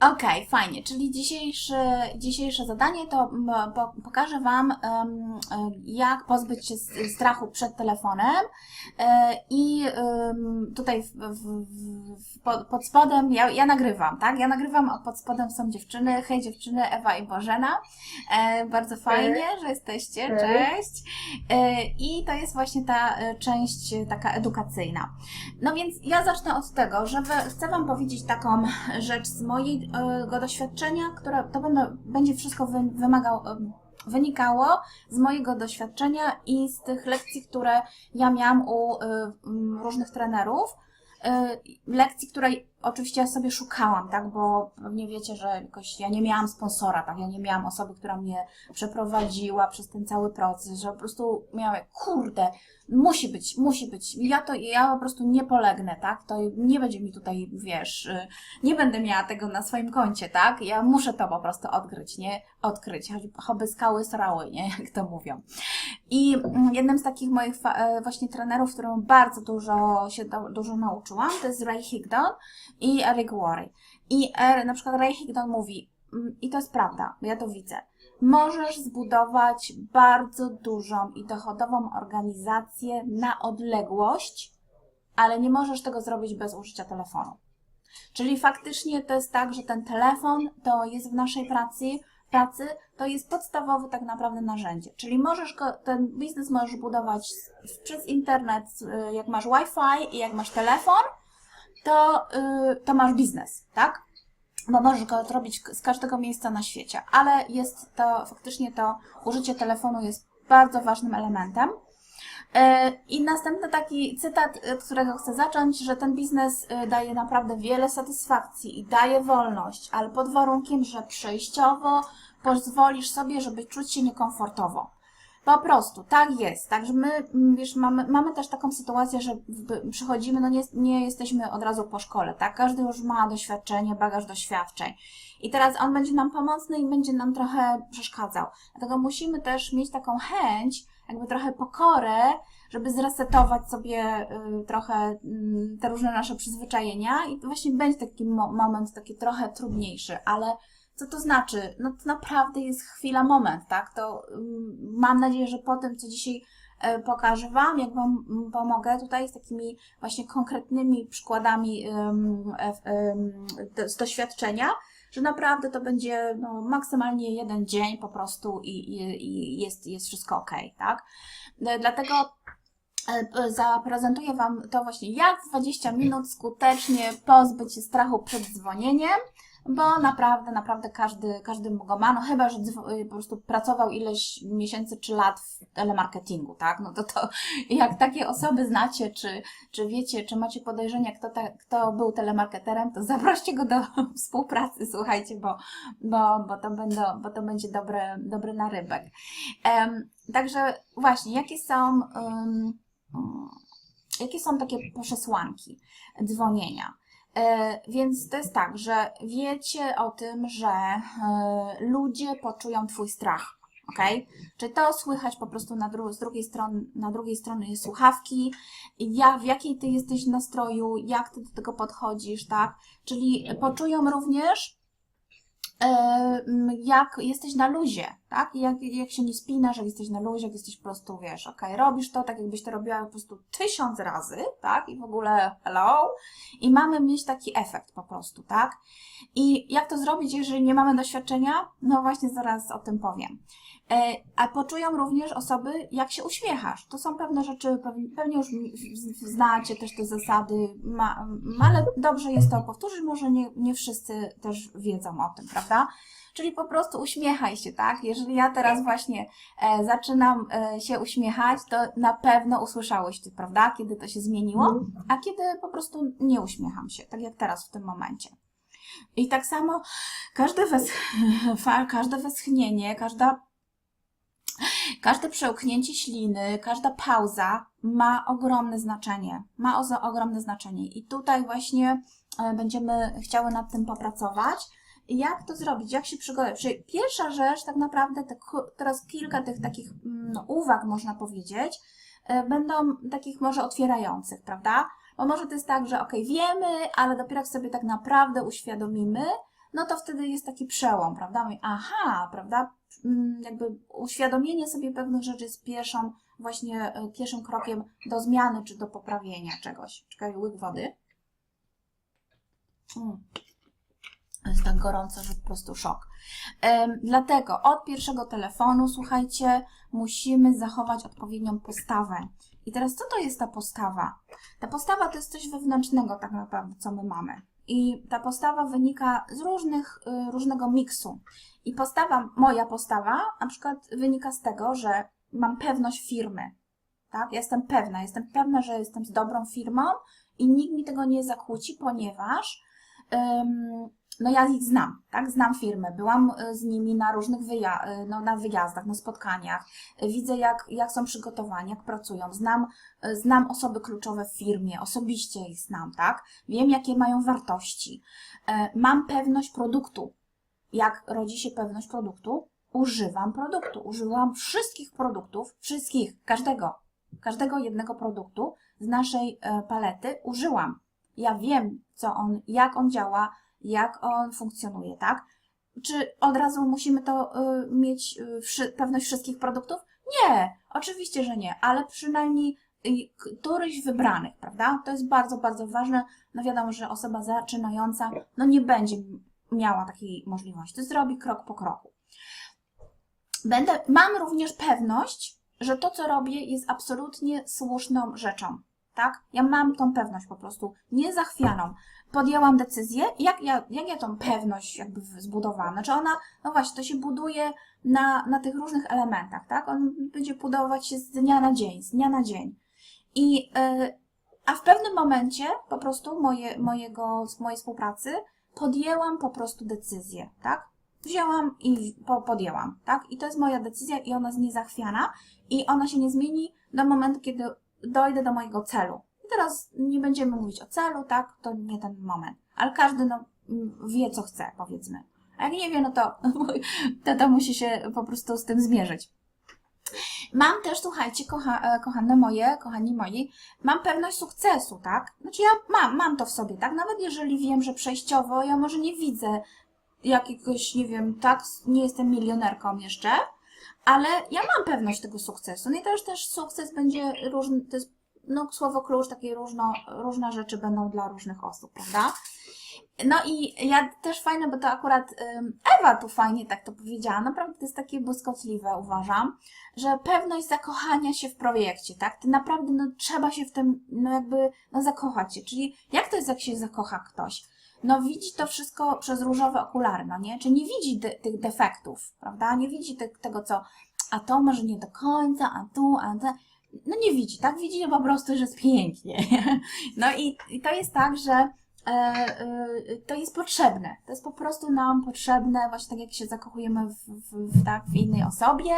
Okej, fajnie. Czyli dzisiejsze, dzisiejsze zadanie to po, pokażę Wam, jak pozbyć się strachu przed telefonem. E, I tutaj w, w, w, pod, pod spodem, ja, ja nagrywam, tak? Ja nagrywam, a pod spodem są dziewczyny. Hej dziewczyny, Ewa i Bożena. E, bardzo fajnie, że jesteście. Cześć. E, I to jest właśnie ta część taka edukacyjna. No więc ja zacznę od tego, że wy- chcę Wam powiedzieć taką rzecz z mojego doświadczenia, która to będą, będzie wszystko wy, wymagał, em, wynikało z mojego doświadczenia i z tych lekcji, które ja miałam u mm, różnych trenerów. Y, Lekcji, której oczywiście ja sobie szukałam, tak, bo pewnie wiecie, że jakoś ja nie miałam sponsora, tak, ja nie miałam osoby, która mnie przeprowadziła przez ten cały proces, że po prostu miałam, jak, kurde, musi być, musi być, ja to, ja po prostu nie polegnę, tak, to nie będzie mi tutaj, wiesz, nie będę miała tego na swoim koncie, tak, ja muszę to po prostu odkryć, nie, odkryć, choć- choćby skały srały, nie, jak to mówią. I mm, jednym z takich moich e, właśnie trenerów, którym bardzo dużo się dużo nauczyłam, to jest Ray Higdon i Worre. I e, na przykład Ray Higdon mówi, mm, i to jest prawda, bo ja to widzę, możesz zbudować bardzo dużą i dochodową organizację na odległość, ale nie możesz tego zrobić bez użycia telefonu. Czyli faktycznie to jest tak, że ten telefon to jest w naszej pracy, pracy to jest podstawowe tak naprawdę narzędzie. Czyli możesz go, ten biznes możesz budować przez internet, y, jak masz Wi-Fi i jak masz telefon, to, y, to masz biznes, tak? Bo możesz go robić z każdego miejsca na świecie, ale jest to faktycznie to użycie telefonu jest bardzo ważnym elementem. E, I następny taki cytat, od którego chcę zacząć, że ten biznes e, daje naprawdę wiele satysfakcji i daje wolność, ale pod warunkiem, że przejściowo pozwolisz sobie, żeby czuć się niekomfortowo. Po prostu, tak jest. Także my, mm, wiesz, mamy, mamy też taką sytuację, że przychodzimy, no nie, nie jesteśmy od razu po szkole, tak? Każdy już ma doświadczenie, bagaż doświadczeń. I teraz on będzie nam pomocny i będzie nam trochę przeszkadzał. Dlatego musimy też mieć taką chęć, jakby trochę pokorę, żeby zresetować sobie y, trochę y, te różne nasze przyzwyczajenia i właśnie będzie taki mo- moment taki trochę trudniejszy, ale co to znaczy? No to naprawdę jest chwila, moment, tak? To ym, mam nadzieję, że po tym, co dzisiaj e, pokażę Wam, jak Wam mm, pomogę tutaj z takimi właśnie konkretnymi przykładami e, z doświadczenia, że naprawdę to będzie no, maksymalnie jeden dzień po prostu i, i, i jest, jest wszystko ok, tak? E, Dlatego zaprezentuję Wam to właśnie, jak w 20 minut skutecznie pozbyć się strachu przed dzwonieniem, bo naprawdę, naprawdę każdy, każdy go ma, no chyba, że y, po prostu pracował ileś miesięcy czy lat w telemarketingu, tak? No to to, jak takie osoby znacie, czy, czy wiecie, czy macie podejrzenia, kto, ta, kto był telemarketerem, to zaproście go do współpracy, słuchajcie, bo, bo, bo, to, będą, bo to będzie dobry, dobry narybek. Em, także właśnie, jakie są, mm, jakie są takie przesłanki dzwonienia? E, Więc to jest tak, że wiecie o tym, że e, ludzie poczują Twój strach. ok? Czy to słychać po prostu na, dru- z drugiej strony, na drugiej stronie słuchawki, ja, w jakiej Ty jesteś nastroju, jak Ty do tego podchodzisz, tak? Czyli poczują również, e, jak jesteś na luzie, tak? Jak, jak się nie spinasz, jak jesteś na luzie, jak jesteś po prostu, wiesz, okej, robisz to tak, jakbyś to robiła po prostu tysiąc razy, tak? I w ogóle hello. I mamy mieć taki efekt po prostu, tak? I jak to zrobić, jeżeli nie mamy doświadczenia? No właśnie zaraz o tym powiem. E, A poczują również osoby, jak się uśmiechasz. To są pewne rzeczy, pew- pewnie już znacie też te zasady, ale dobrze jest to powtórzyć, może nie, nie wszyscy też wiedzą o tym, prawda? Czyli po prostu uśmiechaj się, tak? Jeżeli ja teraz właśnie e, zaczynam e, się uśmiechać, to na pewno usłyszałeś ty, prawda? Kiedy to się zmieniło, a kiedy po prostu nie uśmiecham się, tak jak teraz w tym momencie. I tak samo każde, wes każde westchnienie, każda Każde przełknięcie śliny, każda pauza ma ogromne znaczenie. Ma ogromne znaczenie. I tutaj właśnie e, będziemy chciały nad tym popracować. Jak to zrobić? Jak się przygotować? Czyli pierwsza rzecz, tak naprawdę, te, ku- teraz kilka tych takich mm, no, uwag, można powiedzieć, e, będą takich może otwierających, prawda? Bo może to jest tak, że ok, wiemy, ale dopiero jak sobie tak naprawdę uświadomimy, no to wtedy jest taki przełom, prawda? Mówię, aha, prawda? Mm, Jakby uświadomienie sobie pewnych rzeczy jest pierwszą, właśnie e, pierwszym krokiem do zmiany czy do poprawienia czegoś. Czekaj, łyk wody. Mm. Jest tak gorąco, że po prostu szok. Dlatego od pierwszego telefonu, słuchajcie, musimy zachować odpowiednią postawę. I teraz co to jest ta postawa? Ta postawa to jest coś wewnętrznego tak naprawdę, co my mamy. I ta postawa wynika z różnych, y, różnego miksu. I postawa, moja postawa na przykład wynika z tego, że mam pewność firmy. Tak? Jestem pewna, jestem pewna, że jestem z dobrą firmą i nikt mi tego nie zakłóci, ponieważ no ja ich znam, tak? Znam firmę, byłam y, z nimi na różnych wyja- y, no, na wyjazdach, na spotkaniach, Y, widzę jak, jak są przygotowani, jak pracują, znam, znam osoby kluczowe w firmie, osobiście ich znam, tak? Wiem jakie mają wartości, E, mam pewność produktu. Jak rodzi się pewność produktu? Używam produktu, używam wszystkich produktów, wszystkich, każdego, każdego jednego produktu z naszej e, palety użyłam. Ja wiem, co on, jak on działa, jak on funkcjonuje, tak? Czy od razu musimy to y, mieć y, pewność wszystkich produktów? Nie, oczywiście, że nie, ale przynajmniej któryś wybranych, prawda? To jest bardzo, bardzo ważne. No wiadomo, że osoba zaczynająca no nie będzie miała takiej możliwości. Zrobi krok po kroku. Będę, mam również pewność, że to, co robię, jest absolutnie słuszną rzeczą. Tak? Ja mam tą pewność po prostu, niezachwianą. Podjęłam decyzję, jak ja, jak ja tą pewność jakby zbudowałam? Znaczy ona, no właśnie, to się buduje na, na tych różnych elementach, tak? On będzie budować się z dnia na dzień, z dnia na dzień. I, yy, a w pewnym momencie po prostu moje, mojego, mojej współpracy podjęłam po prostu decyzję, tak? Wzięłam i po, podjęłam, tak? I to jest moja decyzja i ona jest niezachwiana i ona się nie zmieni do momentu, kiedy dojdę do mojego celu. Teraz nie będziemy mówić o celu, tak? To nie ten moment. Ale każdy no, wie, co chce, powiedzmy. A jak nie wie, no to, to musi się po prostu z tym zmierzyć. Mam też, słuchajcie, kocha, e, kochane moje, kochani moi, mam pewność sukcesu, tak? Znaczy ja mam, mam to w sobie, tak? Nawet jeżeli wiem, że przejściowo ja może nie widzę jakiegoś, nie wiem, tak, nie jestem milionerką jeszcze, ale ja mam pewność tego sukcesu. No i też też sukces będzie różny, to jest no, słowo klucz, takie różno, różne rzeczy będą dla różnych osób, prawda? No i ja też fajne, bo to akurat Ewa tu fajnie tak to powiedziała, naprawdę to jest takie błyskotliwe, uważam, że pewność zakochania się w projekcie, tak? Ty naprawdę, no trzeba się w tym, no jakby, no zakochać się, czyli jak to jest, jak się zakocha ktoś? No widzi to wszystko przez różowe okulary, no nie? Czy nie widzi tych defektów, prawda? Nie widzi te, tego, co, a to może nie do końca, a tu, a te, no nie widzi, tak? Widzi po prostu, że jest pięknie. No i, i to jest tak, że e, e, to jest potrzebne. To jest po prostu nam potrzebne, właśnie tak jak się zakochujemy w, w, w, tak, w innej osobie,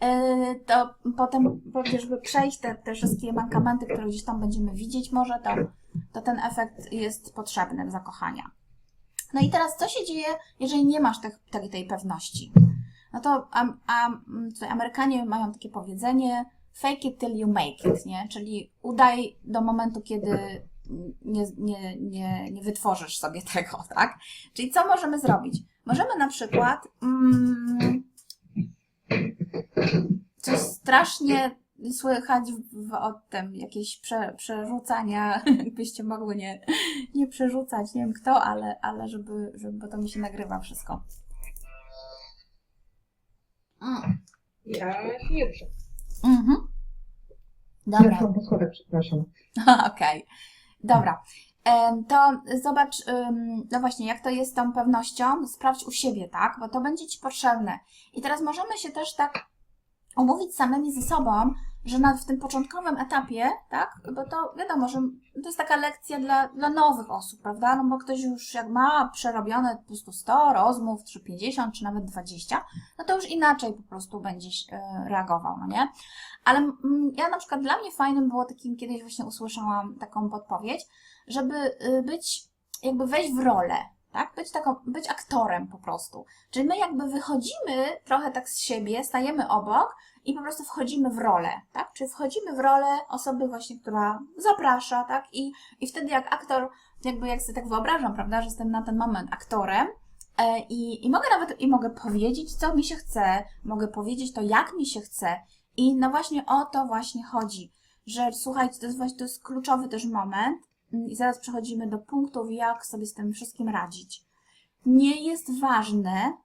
e, to potem, powiedzmy, żeby przejść te, te wszystkie mankamenty, które gdzieś tam będziemy widzieć może, to, to ten efekt jest potrzebny zakochania. No i teraz co się dzieje, jeżeli nie masz tych, tej, tej pewności? No to am, tutaj Amerykanie mają takie powiedzenie fake it till you make it, nie? Czyli udaj do momentu, kiedy nie, nie, nie, nie wytworzysz sobie tego, tak? Czyli co możemy zrobić? Możemy na przykład mm, coś strasznie słychać w, w o tym, jakieś prze, przerzucania, jakbyście mogły nie, nie przerzucać, nie wiem kto, ale, ale żeby, żeby, bo to mi się nagrywa wszystko. Mm. Ja nie ruszę. Mhm. Dobra. Pierwszą po schodach, przepraszam. Okej, dobra. Em, To zobacz, ym, no właśnie, jak to jest z tą pewnością, sprawdź u siebie, tak? Bo to będzie Ci potrzebne. I teraz możemy się też tak umówić samymi ze sobą, że na, w tym początkowym etapie, tak? Bo to wiadomo, że to jest taka lekcja dla, dla nowych osób, prawda? No bo ktoś już jak ma przerobione po prostu 100 rozmów, czy 50, czy nawet 20, no to już inaczej po prostu będzie e, reagował, no nie? Ale mm, ja na przykład dla mnie fajnym było takim, kiedyś właśnie usłyszałam taką podpowiedź, żeby y, być, jakby wejść w rolę, tak? Być taką, być aktorem po prostu. Czyli my jakby wychodzimy trochę tak z siebie, stajemy obok i po prostu wchodzimy w rolę, tak? Czyli wchodzimy w rolę osoby właśnie, która zaprasza, tak? I, i wtedy jak aktor, jakby jak sobie tak wyobrażam, prawda, że jestem na ten moment aktorem, E, I, I mogę nawet i mogę powiedzieć, co mi się chce, mogę powiedzieć to, jak mi się chce. I no właśnie o to właśnie chodzi, że słuchajcie, to jest właśnie to jest kluczowy też moment. Mm, I zaraz przechodzimy do punktów, jak sobie z tym wszystkim radzić. Nie jest ważne,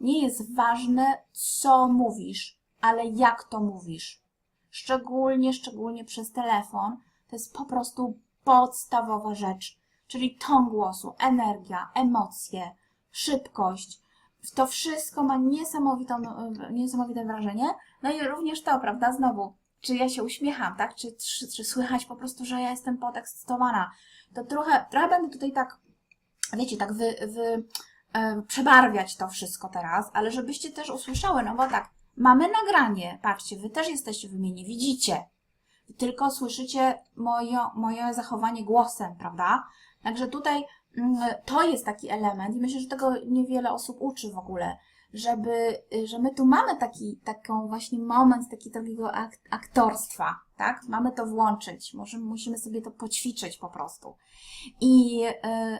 nie jest ważne, co mówisz, ale jak to mówisz. Szczególnie, szczególnie przez telefon. To jest po prostu podstawowa rzecz. Czyli ton głosu, energia, emocje, szybkość. To wszystko ma niesamowitą, niesamowite wrażenie. No i również to, prawda, znowu, czy ja się uśmiecham, tak? Czy, czy, czy słychać po prostu, że ja jestem podekscytowana. To trochę, trochę będę tutaj tak, wiecie, tak wy, wy, e, przebarwiać to wszystko teraz, ale żebyście też usłyszały, no bo tak, mamy nagranie, patrzcie, wy też jesteście w wymienie, widzicie, tylko słyszycie moje, moje zachowanie głosem, prawda? Także tutaj mm, to jest taki element i myślę, że tego niewiele osób uczy w ogóle, żeby, że my tu mamy taki, taką właśnie moment taki, takiego ak aktorstwa, tak? Mamy to włączyć, musimy sobie to poćwiczyć po prostu. I, y,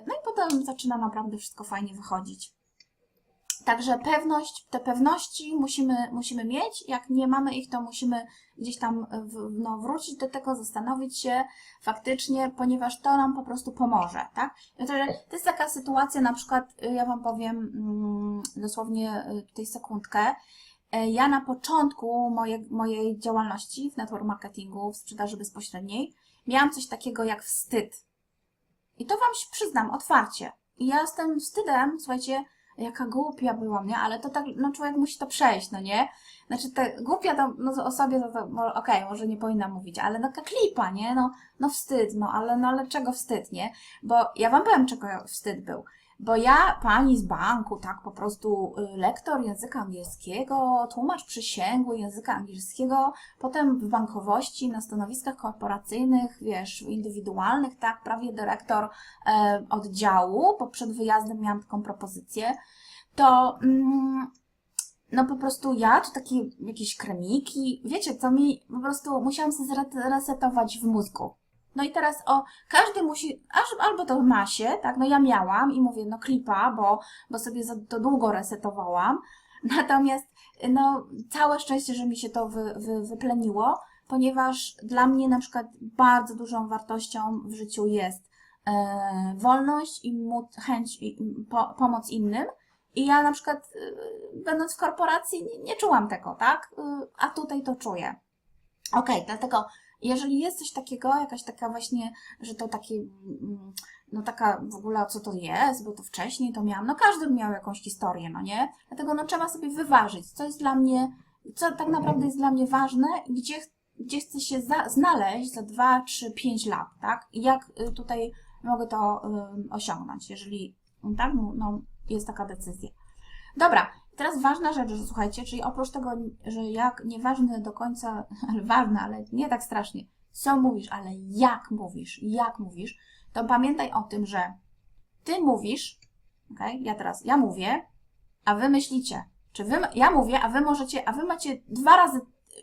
no i potem zaczyna naprawdę wszystko fajnie wychodzić. Także pewność, te pewności musimy, musimy mieć. Jak nie mamy ich, to musimy gdzieś tam w, no, wrócić do tego, zastanowić się faktycznie, ponieważ to nam po prostu pomoże, tak? To jest taka sytuacja, na przykład, y, ja Wam powiem mm, dosłownie y, tutaj sekundkę. E, Ja na początku moje, mojej działalności w network marketingu, w sprzedaży bezpośredniej, miałam coś takiego jak wstyd. I to Wam się przyznam otwarcie. I ja z tym wstydem, słuchajcie, jaka głupia byłam, nie? Ale to tak, no człowiek musi to przejść, no nie? Znaczy, te głupia to, no to, to okej, może nie powinna mówić, ale no taka klipa, nie? No, no wstyd, no ale, no ale czego wstyd, nie? Bo ja wam powiem, czego wstyd był. Bo ja, pani z banku, tak po prostu y, lektor języka angielskiego, tłumacz przysięgły języka angielskiego, potem w bankowości, na stanowiskach korporacyjnych, wiesz, indywidualnych, tak, prawie dyrektor e, oddziału, bo przed wyjazdem miałam taką propozycję, to mm, no po prostu ja, czy takie jakieś kremiki, wiecie, co mi po prostu musiałam sobie zresetować w mózgu. No i teraz o, każdy musi, aż, albo to ma się, tak, no ja miałam i mówię, no klipa, bo, bo sobie za to długo resetowałam, natomiast no całe szczęście, że mi się to wy, wy, wypleniło, ponieważ dla mnie na przykład bardzo dużą wartością w życiu jest e, wolność i móc, chęć i po, pomoc innym. I ja na przykład, e, będąc w korporacji, nie, nie czułam tego, tak? E, a tutaj to czuję. Okej, dlatego jeżeli jest coś takiego, jakaś taka właśnie, że to takie, mm, no taka w ogóle co to jest, bo to wcześniej to miałam, no każdy miał jakąś historię, no nie? Dlatego no trzeba sobie wyważyć, co jest dla mnie, co tak naprawdę jest dla mnie ważne gdzie, gdzie chcę się za, znaleźć za 2, 3, 5 lat, tak? I jak y, tutaj mogę to y, osiągnąć, jeżeli, tak, no jest taka decyzja. Dobra, teraz ważna rzecz, że słuchajcie, czyli oprócz tego, że jak nieważne do końca, ale ważne, ale nie tak strasznie, co mówisz, ale jak mówisz, jak mówisz, to pamiętaj o tym, że ty mówisz, ok, ja teraz, ja mówię, a wy myślicie, czy wy, ja mówię, a wy możecie, a wy macie dwa razy,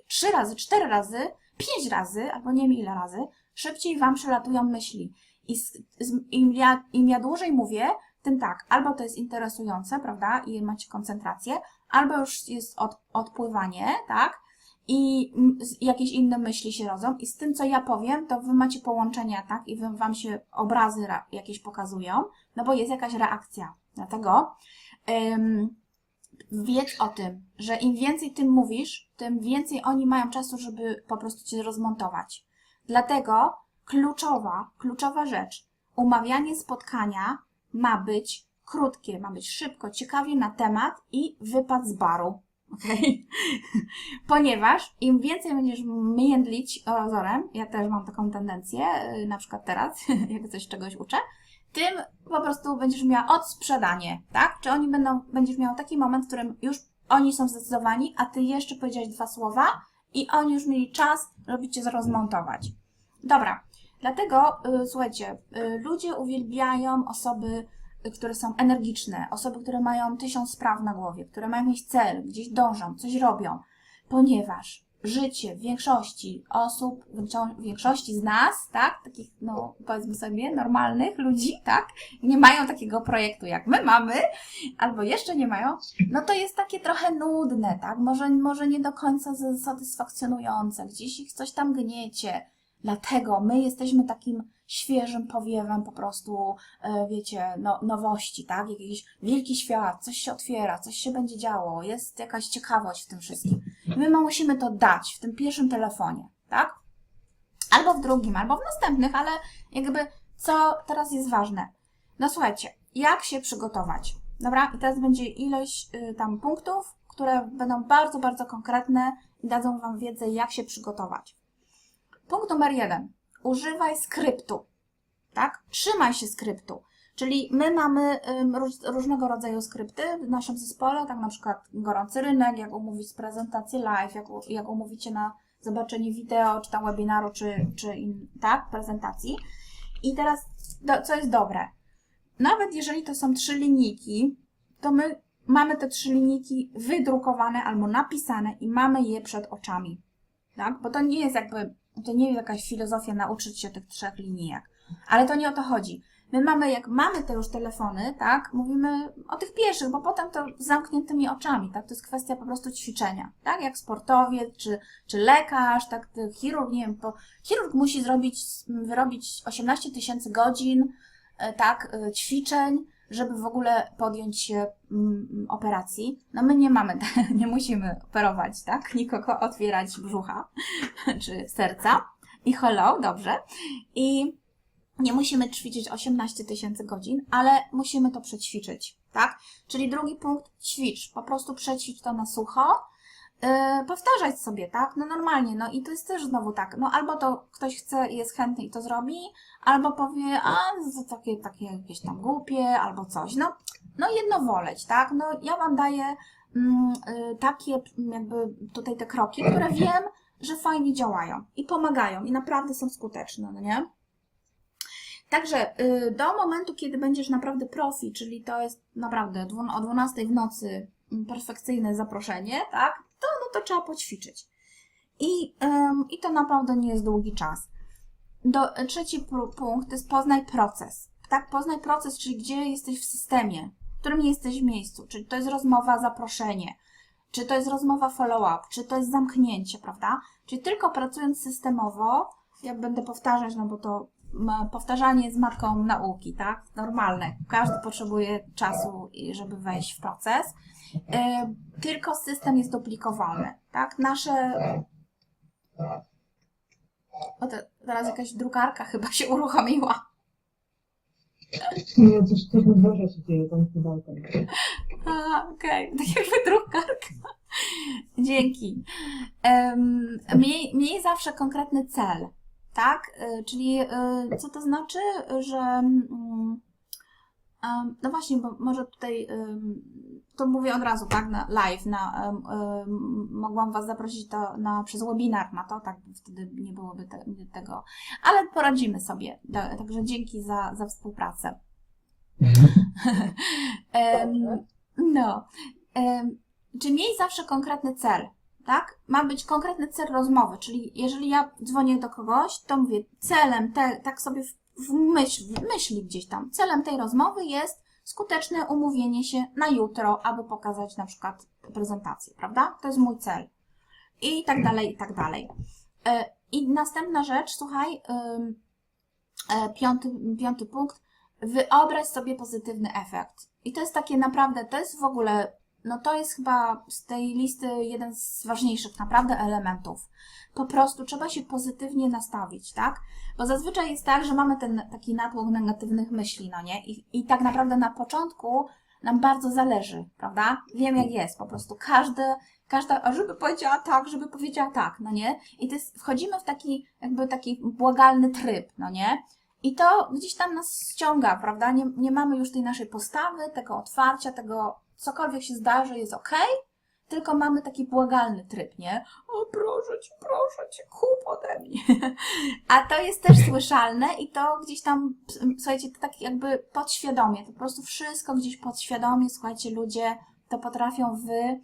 trzy razy, cztery razy, pięć razy, albo nie wiem ile razy, szybciej wam przelatują myśli. I z, z, im, ja, im ja dłużej mówię, tym tak, albo to jest interesujące, prawda, i macie koncentrację, albo już jest od, odpływanie, tak, i jakieś inne myśli się rodzą, i z tym, co ja powiem, to wy macie połączenia, tak, i wam się obrazy ra- jakieś pokazują, no bo jest jakaś reakcja. Dlatego ym, wiedz o tym, że im więcej tym mówisz, tym więcej oni mają czasu, żeby po prostu cię rozmontować. Dlatego kluczowa, kluczowa rzecz, umawianie spotkania ma być krótkie, ma być szybko, ciekawie na temat i wypad z baru. okej? Ponieważ im więcej będziesz międlić orozorem, ja też mam taką tendencję, yy, na przykład teraz, jak coś czegoś uczę, tym po prostu będziesz miała odsprzedanie, tak? Czy oni będą, będziesz miał taki moment, w którym już oni są zdecydowani, a ty jeszcze powiedziałeś dwa słowa i oni już mieli czas, żeby cię rozmontować. Dobra, dlatego y, słuchajcie, y, ludzie uwielbiają osoby, y, które są energiczne, osoby, które mają tysiąc spraw na głowie, które mają jakiś cel, gdzieś dążą, coś robią, ponieważ życie większości osób, większo- większości z nas, tak, takich, no powiedzmy sobie, normalnych ludzi, tak, nie mają takiego projektu jak my mamy, albo jeszcze nie mają, no to jest takie trochę nudne, tak, może, może nie do końca satysfakcjonujące, gdzieś ich coś tam gniecie, dlatego my jesteśmy takim świeżym powiewem po prostu, e, wiecie, no, nowości, tak, jakiś wielki świat, coś się otwiera, coś się będzie działo, jest jakaś ciekawość w tym wszystkim. My musimy to dać w tym pierwszym telefonie, tak? Albo w drugim, albo w następnych, ale jakby co teraz jest ważne? No słuchajcie, jak się przygotować? Dobra, i teraz będzie ilość y, tam punktów, które będą bardzo, bardzo konkretne i dadzą Wam wiedzę, jak się przygotować. Punkt numer jeden. Używaj skryptu, tak? Trzymaj się skryptu. Czyli my mamy różnego rodzaju skrypty w naszym zespole, tak na przykład gorący rynek, jak umówić prezentację live, jak, jak umówicie na zobaczenie wideo, czy tam webinaru, czy, czy in, tak, prezentacji. I teraz, do, co jest dobre? Nawet jeżeli to są trzy linijki, to my mamy te trzy linijki wydrukowane albo napisane i mamy je przed oczami. Tak? Bo to nie jest jakby, to nie jest jakaś filozofia nauczyć się tych trzech linijek. Ale to nie o to chodzi. My mamy, jak mamy te już telefony, tak, mówimy o tych pierwszych, bo potem to z zamkniętymi oczami, tak, to jest kwestia po prostu ćwiczenia, tak, jak sportowiec, czy, czy lekarz, tak, chirurg, nie wiem, bo chirurg musi zrobić, wyrobić 18 tysięcy godzin, e, tak, e, ćwiczeń, żeby w ogóle podjąć się mm, operacji. No my nie mamy, nie musimy operować, tak, nikogo otwierać brzucha, czy serca. I hello, dobrze. I nie musimy ćwiczyć 18 tysięcy godzin, ale musimy to przećwiczyć, tak? Czyli drugi punkt, ćwicz. Po prostu przećwicz to na sucho. Yy, powtarzać sobie, tak? No normalnie, no i to jest też znowu tak, no albo to ktoś chce i jest chętny i to zrobi, albo powie, a to takie, takie jakieś tam głupie, albo coś, no, no jedno woleć, tak? No ja Wam daję mm, y, takie jakby tutaj te kroki, które wiem, że fajnie działają i pomagają i naprawdę są skuteczne, no nie? Także y, do momentu, kiedy będziesz naprawdę profi, czyli to jest naprawdę o 12 w nocy mm, perfekcyjne zaproszenie, tak? To, trzeba poćwiczyć. I, ym, I to naprawdę nie jest długi czas. Do, trzeci pu- punkt to jest poznaj proces. Tak, poznaj proces, czyli gdzie jesteś w systemie, w którym jesteś w miejscu. Czyli to jest rozmowa, zaproszenie, czy to jest rozmowa follow-up, czy to jest zamknięcie, prawda? Czyli tylko pracując systemowo, ja będę powtarzać, no bo to powtarzanie jest matką nauki, tak? Normalne. Każdy potrzebuje czasu, żeby wejść w proces. Y, Tylko system jest duplikowalny, tak? Nasze... O, te, teraz jakaś drukarka chyba się uruchomiła. Nie, coś, coś na dworze się dzieje, tam chyba. A, okej, tak jakby drukarka. Dzięki. Em, miej, miej zawsze konkretny cel, tak? Y, Czyli y, co to znaczy, że mm, no właśnie, bo może tutaj to mówię od razu, tak, na live, na, mogłam Was zaprosić to na, przez webinar na to, tak, wtedy nie byłoby te, tego, ale poradzimy sobie, Ta- także dzięki za, za współpracę. No. Czy miej zawsze konkretny cel, tak? Ma być konkretny cel rozmowy, czyli jeżeli ja dzwonię do kogoś, to mówię, celem, te, tak sobie w, w, myśl, w myśli gdzieś tam, celem tej rozmowy jest skuteczne umówienie się na jutro, aby pokazać na przykład prezentację, prawda? To jest mój cel. I tak dalej, i tak dalej. E, I następna rzecz, słuchaj, e, piąty, piąty punkt, wyobraź sobie pozytywny efekt. I to jest takie naprawdę, to jest w ogóle, no to jest chyba z tej listy jeden z ważniejszych naprawdę elementów. Po prostu trzeba się pozytywnie nastawić, tak? Bo zazwyczaj jest tak, że mamy ten taki natłok negatywnych myśli, no nie? I, i tak naprawdę na początku nam bardzo zależy, prawda? Wiem jak jest, po prostu każdy, każda, żeby powiedziała tak, żeby powiedziała tak, no nie? I to jest, wchodzimy w taki, jakby taki błagalny tryb, no nie? I to gdzieś tam nas ściąga, prawda? Nie, nie mamy już tej naszej postawy, tego otwarcia, tego cokolwiek się zdarzy, jest ok, tylko mamy taki błagalny tryb, nie? O, proszę cię, proszę cię, kup ode mnie. A to jest też słyszalne i to gdzieś tam, słuchajcie, to tak jakby podświadomie, to po prostu wszystko gdzieś podświadomie, słuchajcie, ludzie to potrafią wy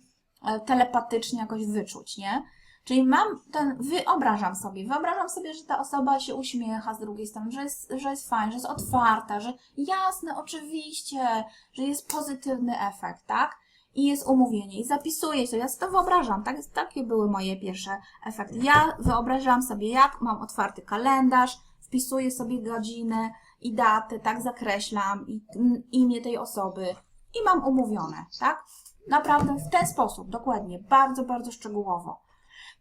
e, telepatycznie jakoś wyczuć, nie? Czyli mam ten, wyobrażam sobie, wyobrażam sobie, że ta osoba się uśmiecha z drugiej strony, że jest, że jest fajna, że jest otwarta, że jasne, oczywiście, że jest pozytywny efekt, tak? I jest umówienie i zapisuję to, ja sobie to wyobrażam, tak? Takie były moje pierwsze efekty. Ja wyobrażam sobie, jak mam otwarty kalendarz, wpisuję sobie godziny i daty, tak? Zakreślam i imię tej osoby i mam umówione, tak? Naprawdę w ten sposób, dokładnie, bardzo, bardzo szczegółowo.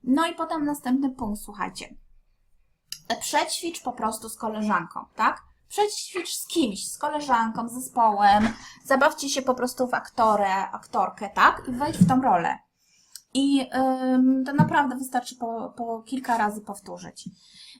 No i potem następny punkt, słuchajcie. Przećwicz po prostu z koleżanką, tak? Przećwicz z kimś, z koleżanką, z zespołem. Zabawcie się po prostu w aktorę, aktorkę, tak? I wejdź w tą rolę. I ym, to naprawdę wystarczy po, po kilka razy powtórzyć.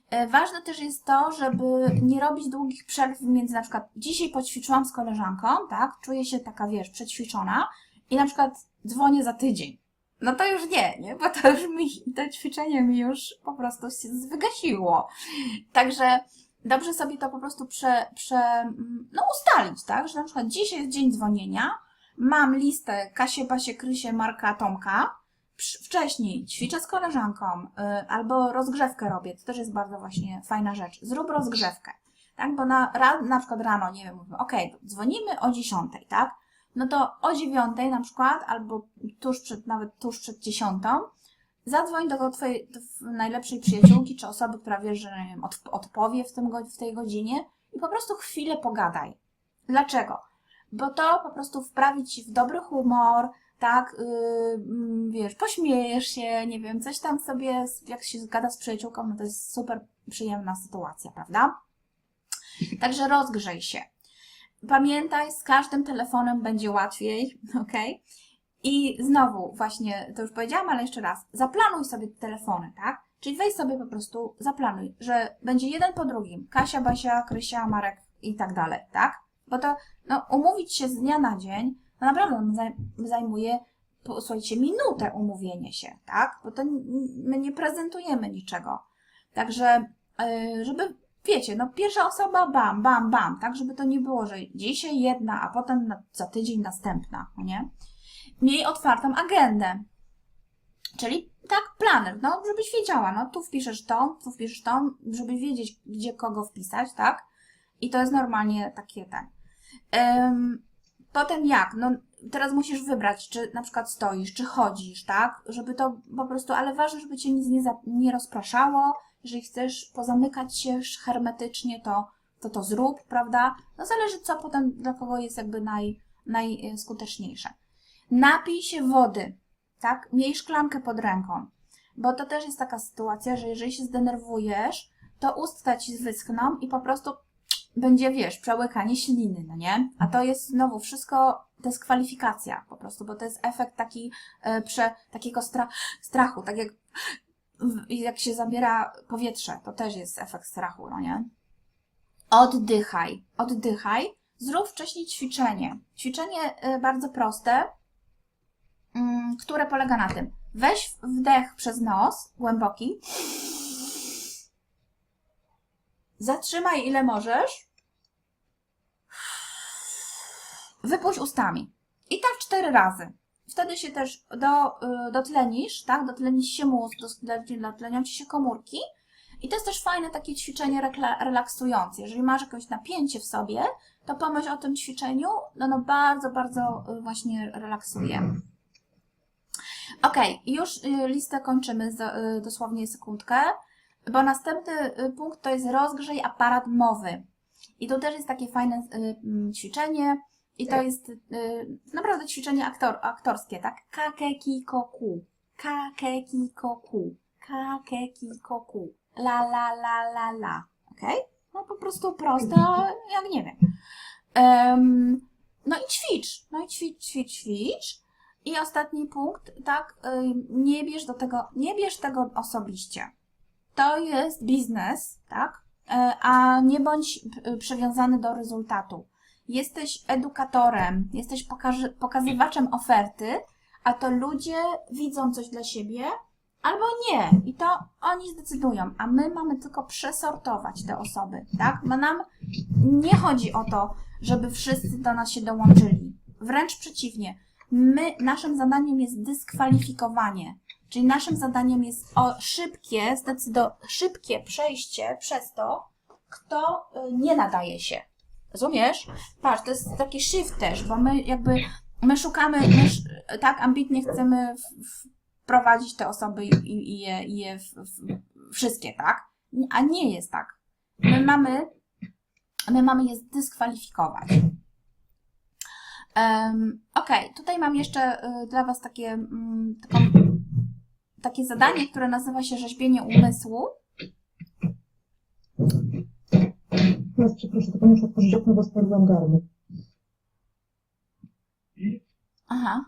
E, Ważne też jest to, żeby nie robić długich przerw między na przykład dzisiaj poćwiczyłam z koleżanką, tak? Czuję się taka, wiesz, przećwiczona i na przykład dzwonię za tydzień. No to już nie, nie? Bo to już mi, to ćwiczenie mi już po prostu się wygasiło. Także dobrze sobie to po prostu prze, prze, no ustalić, tak? Że na przykład dzisiaj jest dzień dzwonienia, mam listę Kasie, Basie, Krysie, Marka, Tomka, wcześniej ćwiczę z koleżanką y, albo rozgrzewkę robię, to też jest bardzo właśnie fajna rzecz. Zrób rozgrzewkę, tak? Bo na, na przykład rano, nie wiem, mówimy, ok, dzwonimy o 10, tak? No to o 9 na przykład, albo tuż przed, nawet tuż przed 10, zadzwoń do twojej do najlepszej przyjaciółki czy osoby, która wiesz, że nie wiem, odp- odpowie w, tym, w tej godzinie i po prostu chwilę pogadaj. Dlaczego? Bo to po prostu wprawi ci w dobry humor, tak, yy, wiesz, pośmiejesz się, nie wiem, coś tam sobie, jak się zgada z przyjaciółką, no to jest super przyjemna sytuacja, prawda? Także rozgrzej się. Pamiętaj, z każdym telefonem będzie łatwiej, ok? I znowu, właśnie, to już powiedziałam, ale jeszcze raz, zaplanuj sobie te telefony, tak? Czyli weź sobie po prostu, zaplanuj, że będzie jeden po drugim. Kasia, Basia, Krysia, Marek i tak dalej, tak? Bo to, no, umówić się z dnia na dzień, no naprawdę zaj- zajmuje, słuchajcie, minutę umówienie się, tak? Bo to my nie prezentujemy niczego. Także, yy, żeby, wiecie, no pierwsza osoba, bam, bam, bam, tak? Żeby to nie było, że dzisiaj jedna, a potem na, za tydzień następna, no nie? Miej otwartą agendę. Czyli tak, planer, no, żebyś wiedziała, no, tu wpiszesz to, tu wpiszesz to, żeby wiedzieć, gdzie kogo wpisać, tak? I to jest normalnie takie. Ym, potem jak? No, teraz musisz wybrać, czy na przykład stoisz, czy chodzisz, tak? Żeby to po prostu, ale ważne, żeby cię nic nie, za, nie rozpraszało. Jeżeli chcesz pozamykać się hermetycznie, to to, to zrób, prawda? No zależy, co potem dla kogo jest jakby naj, najskuteczniejsze. Napij się wody, tak? Miej szklankę pod ręką, bo to też jest taka sytuacja, że jeżeli się zdenerwujesz, to usta ci wyschną i po prostu będzie, wiesz, przełykanie śliny, no nie? A to jest znowu wszystko, to jest kwalifikacja po prostu, bo to jest efekt taki, e, prze, takiego stra, strachu, tak jak, jak się zabiera powietrze, to też jest efekt strachu, no nie? Oddychaj, oddychaj. Zrób wcześniej ćwiczenie. Ćwiczenie e, bardzo proste, mm, które polega na tym. Weź wdech przez nos, głęboki. Zatrzymaj ile możesz. Wypuść ustami. I tak cztery razy. Wtedy się też do, y, dotlenisz, tak? Dotleni się mózg, dotle- dotlenią ci się komórki. I to jest też fajne takie ćwiczenie relaksujące. Jeżeli masz jakieś napięcie w sobie, to pomyśl o tym ćwiczeniu. No, no bardzo, bardzo y, właśnie relaksuje. Ok, już y, listę kończymy dosłownie sekundkę, bo następny punkt to jest rozgrzej aparat mowy. I to też jest takie fajne mm, ćwiczenie i to jest y, naprawdę ćwiczenie aktor, aktorskie, tak? Kakeki koku, kakeki koku, kakeki koku, la la la la la, ok? No po prostu proste, jak nie wiem. Em, no i ćwicz, no i ćwicz, ćwicz, ćwicz. I ostatni punkt, tak, y, nie bierz do tego, nie bierz tego osobiście. To jest biznes, tak, y, a nie bądź y, przywiązany do rezultatu. Jesteś edukatorem, jesteś pokazywaczem oferty, a to ludzie widzą coś dla siebie albo nie. I to oni zdecydują, a my mamy tylko przesortować te osoby, tak? Bo nam nie chodzi o to, żeby wszyscy do nas się dołączyli. Wręcz przeciwnie. My, naszym zadaniem jest dyskwalifikowanie, Czyli naszym zadaniem jest szybkie, szybkie przejście przez to, kto y, nie nadaje się. Rozumiesz? Patrz, to jest taki shift też, bo my jakby, my szukamy, my sz, tak ambitnie chcemy wprowadzić te osoby i, i, je, i je w, w, wszystkie, tak? A nie jest tak. My mamy, my mamy je zdyskwalifikować. Um, ok, tutaj mam jeszcze y, dla Was takie, mm, taką, takie zadanie, które nazywa się rzeźbienie umysłu. Teraz przepraszam, tylko muszę otworzyć okno, bo spaliłam garnek. Aha.